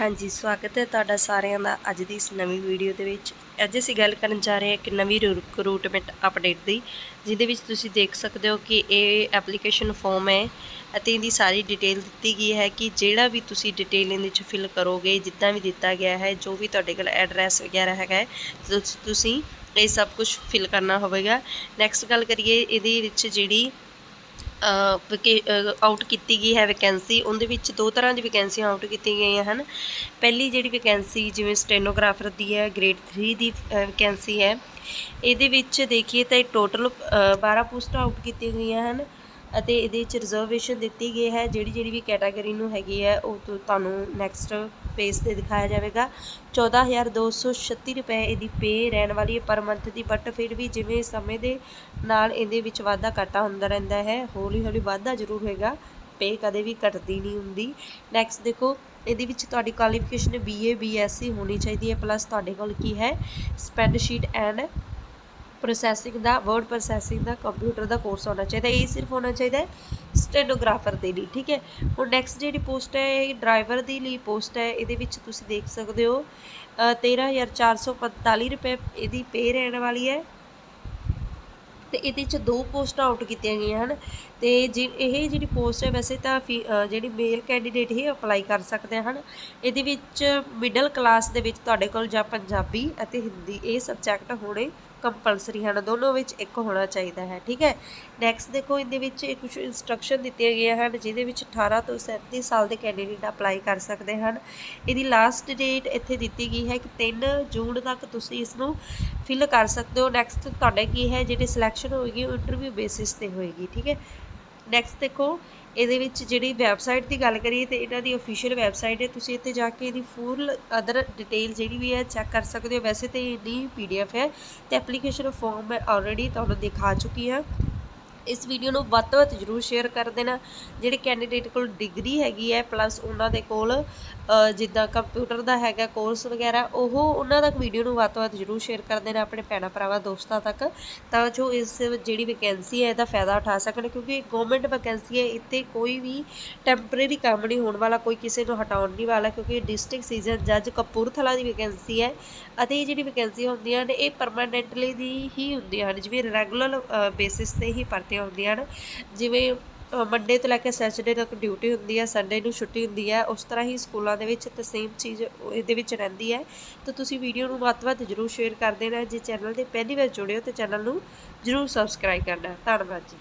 ਹਾਂਜੀ, ਸਵਾਗਤ ਹੈ ਤੁਹਾਡਾ ਸਾਰਿਆਂ ਦਾ ਅੱਜ ਦੀ ਇਸ ਨਵੀਂ ਵੀਡੀਓ ਦੇ ਵਿੱਚ। ਅੱਜ ਅਸੀਂ ਗੱਲ ਕਰਨ ਜਾ ਰਹੇ ਹਾਂ ਇੱਕ ਨਵੀਂ ਰਿਕਰੂਟਮੈਂਟ ਅਪਡੇਟ ਦੀ, ਜਿਹਦੇ ਵਿੱਚ ਤੁਸੀਂ ਦੇਖ ਸਕਦੇ ਹੋ ਕਿ ਇਹ ਐਪਲੀਕੇਸ਼ਨ ਫਾਰਮ ਹੈ ਅਤੇ ਇਹਦੀ ਸਾਰੀ ਡਿਟੇਲ ਦਿੱਤੀ ਗਈ ਹੈ ਕਿ ਜਿਹੜਾ ਵੀ ਤੁਸੀਂ ਡਿਟੇਲ ਇਹਦੇ ਵਿੱਚ ਫਿਲ ਕਰੋਗੇ, ਜਿੱਦਾਂ ਵੀ ਦਿੱਤਾ ਗਿਆ ਹੈ, ਜੋ ਵੀ ਤੁਹਾਡੇ ਕੋਲ ਐਡਰੈਸ ਵਗੈਰਾ ਹੈਗਾ ਹੈ, ਤੁਸ- ਤੁਸੀਂ ਇਹ ਸਭ ਕੁਝ ਫਿਲ ਕਰਨਾ ਹੋਵੇਗਾ। ਨੈਕਸਟ ਗੱਲ ਕਰੀਏ, ਇਹਦੇ ਵਿੱਚ ਜਿਹੜੀ ਆਊਟ ਕੀਤੀ ਗਈ ਹੈ ਵੈਕੈਂਸੀ ਉਹਦੇ ਵਿੱਚ ਦੋ ਤਰ੍ਹਾਂ ਦੀ ਵੈਕੈਂਸੀਆਂ ਆਊਟ ਕੀਤੀਆਂ ਗਈਆਂ ਹਨ। ਪਹਿਲੀ ਜਿਹੜੀ ਵੈਕੈਂਸੀ ਜਿਵੇਂ ਸਟੈਨੋਗ੍ਰਾਫਰ ਦੀ ਹੈ ਗ੍ਰੇਡ 3 ਦੀ ਵੈਕੈਂਸੀ ਹੈ। ਇਹਦੇ ਵਿੱਚ ਦੇਖੀਏ ਤਾਂ ਟੋਟਲ 12 ਪੋਸਟਾਂ ਆਊਟ ਕੀਤੀਆਂ ਗਈਆਂ ਹਨ। ਅਤੇ ਇਹਦੇ ਵਿੱਚ ਰਿਜ਼ਰਵੇਸ਼ਨ ਦਿੱਤੀ ਗਈ ਹੈ। ਜਿਹੜੀ ਜਿਹੜੀ ਵੀ ਕੈਟਾਗਰੀ ਨੂੰ ਹੈਗੀ ਹੈ, ਉਹ ਤੁਹਾਨੂੰ ਨੈਕਸਟ ਪੇਜ ਤੇ ਦਿਖਾਇਆ ਜਾਵੇਗਾ। 14236 ਰੁਪਏ ਇਹਦੀ ਪੇ ਰਹਿਣ ਵਾਲੀ ਹੈ ਪਰ ਮੰਥ ਦੀ। ਬਟ ਫਿਰ ਵੀ ਜਿਵੇਂ ਸਮੇਂ ਦੇ ਨਾਲ ਇਹਦੇ ਵਿੱਚ ਵਾਧਾ ਘਾਟਾ ਹੁੰਦਾ ਰਹਿੰਦਾ ਹੈ, ਹੌਲੀ ਹੌਲੀ ਵਾਧਾ ਜ਼ਰੂਰ ਹੋਏਗਾ। ਪੇ ਕਦੇ ਵੀ ਘਟਦੀ ਨਹੀਂ ਹੁੰਦੀ। ਨੈਕਸਟ ਦੇਖੋ, ਇਹਦੇ ਵਿੱਚ ਤੁਹਾਡੀ ਕੁਆਲੀਫਿਕੇਸ਼ਨ ਬੀਏ ਬੀਐਸਸੀ ਹੋਣੀ ਚਾਹੀਦੀ ਹੈ ਪਲੱਸ ਤੁਹਾਡੇ ਕੋਲ ਕੀ ਹੈ? ਸਪੈਡਸ਼ੀਟ ਐਂਡ ਪ੍ਰੋਸੈਸਿੰਗ ਦਾ ਵਰਡ ਪ੍ਰੋਸੈਸਿੰਗ ਦਾ ਕੰਪਿਊਟਰ ਦਾ ਕੋਰਸ ਹੋਣਾ ਚਾਹੀਦਾ ਇਹ ਸਿਰਫ ਹੋਣਾ ਚਾਹੀਦਾ ਹੈ ਸਟੈਨੋਗ੍ਰਾਫਰ ਦੇ ਲਈ ਠੀਕ ਹੈ? ਹੁਣ ਨੈਕਸਟ ਜਿਹੜੀ ਪੋਸਟ ਹੈ ਇਹ ਡਰਾਈਵਰ ਦੀ ਲਈ ਪੋਸਟ ਹੈ ਇਹਦੇ ਵਿੱਚ ਤੁਸੀਂ ਦੇਖ ਸਕਦੇ ਹੋ ਅ, 13445 ਰੁਪਏ ਇਹਦੀ ਪੇ ਰਹਿਣ ਵਾਲੀ ਹੈ। ਤੇ ਇਹਦੇ ਚ ਦੋ ਪੋਸਟਾਂ ਆਊਟ ਕੀਤੀਆਂ ਗਈਆਂ ਹਨ ਤੇ ਜੀ ਇਹ ਜਿਹੜੀ ਪੋਸਟ ਹੈ ਵੈਸੇ ਤਾਂ ਫੀ- ਜਿਹੜੀ ਮੇਲ ਕੈਂਡੀਡੇਟ ਹੀ ਅਪਲਾਈ ਕਰ ਸਕਦੇ ਹਨ। ਇਹਦੇ ਵਿੱਚ ਮਿਡਲ ਕਲਾਸ ਦੇ ਵਿੱਚ ਤੁਹਾਡੇ ਕੋਲ ਜਾਂ ਪੰਜਾਬੀ ਅਤੇ ਹਿੰਦੀ ਇਹ ਸਬਜੈਕਟ ਹੋਣੇ ਕੰਪਲਸਰੀ ਹਨ, ਦੋਨੋਂ ਵਿੱਚ ਇੱਕ ਹੋਣਾ ਚਾਹੀਦਾ ਹੈ, ਠੀਕ ਹੈ? ਨੈਕਸਟ ਦੇਖੋ, ਇਹਦੇ ਵਿੱਚ ਇਹ ਕੁਝ ਇਨਸਟਰਕਸ਼ਨ ਦਿੱਤੀਆਂ ਗਈਆਂ ਹਨ, ਜਿਹਦੇ ਵਿੱਚ 18 ਤੋਂ 37 ਸਾਲ ਦੇ ਕੈਂਡੀਡੇਟ ਅਪਲਾਈ ਕਰ ਸਕਦੇ ਹਨ। ਇਹਦੀ ਲਾਸਟ ਡੇਟ ਇੱਥੇ ਦਿੱਤੀ ਗਈ ਹੈ ਕਿ 3 ਜੂਨ ਤੱਕ ਤੁਸੀਂ ਇਸ ਨੂੰ ਫਿਲ ਕਰ ਸਕਦੇ ਹੋ। ਨੈਕਸਟ ਤੁਹਾਡਾ ਕੀ ਹੈ? ਜਿਹੜੀ ਸਿਲੈਕਸ਼ਨ ਹੋਏਗੀ, ਉਹ ਇੰਟਰਵਿਊ ਬੇਸਿਸ ਤੇ ਹੋਏਗੀ, ਠੀਕ ਹੈ? ਨੈਕਸਟ ਦੇਖੋ, ਇਹਦੇ ਵਿੱਚ ਜਿਹੜੀ ਵੈਬਸਾਈਟ ਦੀ ਗੱਲ ਕਰੀਏ ਤੇ ਇਹਨਾਂ ਦੀ ਅਫੀਸ਼ੀਅਲ ਵੈਬਸਾਈਟ ਹੈ। ਤੁਸੀਂ ਇੱਥੇ ਜਾ ਕੇ ਇਹਦੀ ਫੁੱਲ ਅਦਰ ਡਿਟੇਲ ਜਿਹੜੀ ਵੀ ਹੈ ਚੈੱਕ ਕਰ ਸਕਦੇ ਹੋ। ਵੈਸੇ ਤੇ ਇਹਦੀ ਪੀਡੀਐਫ ਹੈ ਤੇ ਐਪਲੀਕੇਸ਼ਨ ਫਾਰਮ ਮੈਂ ਆਲਰੇਡੀ ਤੁਹਾਨੂੰ ਦਿਖਾ ਚੁੱਕੀ ਹਾਂ। ਇਸ ਵੀਡੀਓ ਨੂੰ ਵੱਧ ਤੋਂ ਵੱਧ ਜਰੂਰ ਸ਼ੇਅਰ ਕਰ ਦੇਣਾ। ਜਿਹੜੇ ਕੈਂਡੀਡੇਟ ਕੋਲ ਡਿਗਰੀ ਹੈਗੀ ਹੈ ਪਲੱਸ ਉਹਨਾਂ ਦੇ ਕੋਲ ਜਿੱਦਾਂ ਕੰਪਿਊਟਰ ਦਾ ਹੈਗਾ ਕੋਰਸ ਵਗੈਰਾ, ਉਹ ਉਹਨਾਂ ਤੱਕ ਵੀਡੀਓ ਨੂੰ ਵੱਧ ਤੋਂ ਵੱਧ ਜਰੂਰ ਸ਼ੇਅਰ ਕਰ ਦੇਣਾ ਆਪਣੇ ਭੈਣਾਂ ਭਰਾਵਾਂ, ਦੋਸਤਾਂ ਤੱਕ, ਤਾਂ ਜੋ ਇਸ ਜਿਹੜੀ ਵੈਕੈਂਸੀ ਹੈ ਇਹਦਾ ਫਾਇਦਾ ਉਠਾ ਸਕਣ, ਕਿਉਂਕਿ ਗਵਰਨਮੈਂਟ ਵੈਕੈਂਸੀ ਹੈ, ਇੱਥੇ ਕੋਈ ਵੀ ਟੈਂਪਰੇਰੀ ਕੰਮ ਨਹੀਂ ਹੋਣ ਵਾਲਾ, ਕੋਈ ਕਿਸੇ ਨੂੰ ਹਟਾਉਣ ਨਹੀਂ ਵਾਲਾ, ਕਿਉਂਕਿ ਡਿਸਟ੍ਰਿਕਟ ਸੀਜ਼ਨ ਜੱਜ ਕਪੂਰਥਲਾ ਦੀ ਵੈਕੈਂਸੀ ਹੈ, ਅਤੇ ਇਹ ਜਿਹੜੀ ਵੈਕੈਂਸੀ ਹੁੰਦੀਆਂ ਨੇ, ਇਹ ਪਰਮਾਨੈਂਟਲੀ ਦੀ ਹੀ ਹੁੰਦੀਆਂ ਹਨ, ਜਿਵੇਂ ਰੈਗੂਲਰ ਬੇਸਿਸ ਤੇ ਹੀ ਭਰਤੀਆਂ ਹੁੰਦੀਆਂ ਹਨ। ਜਿਵੇਂ ਮੰਡੇ ਤੋਂ ਲੈ ਕੇ ਸੈਚਰਡੇ ਤੱਕ ਡਿਊਟੀ ਹੁੰਦੀ ਹੈ ਸੰਡੇ ਨੂੰ ਛੁੱਟੀ ਹੁੰਦੀ ਹੈ, ਉਸ ਤਰ੍ਹਾਂ ਹੀ ਸਕੂਲਾਂ ਦੇ ਵਿੱਚ ਤਾਂ ਸੇਮ ਚੀਜ਼ ਇਹਦੇ ਵਿੱਚ ਰਹਿੰਦੀ ਹੈ। ਤਾਂ ਤੁਸੀਂ ਵੀਡੀਓ ਨੂੰ ਵੱਧ ਤੋਂ ਵੱਧ ਜਰੂਰ ਸ਼ੇਅਰ ਕਰ ਦੇਣਾ। ਜੇ ਚੈਨਲ ਤੇ ਪਹਿਲੀ ਵਾਰ ਜੁੜੇ ਹੋ ਤਾਂ ਚੈਨਲ ਨੂੰ ਜਰੂਰ ਸਬਸਕ੍ਰਾਈਬ ਕਰਨਾ। ਧੰਨਵਾਦ ਜੀ।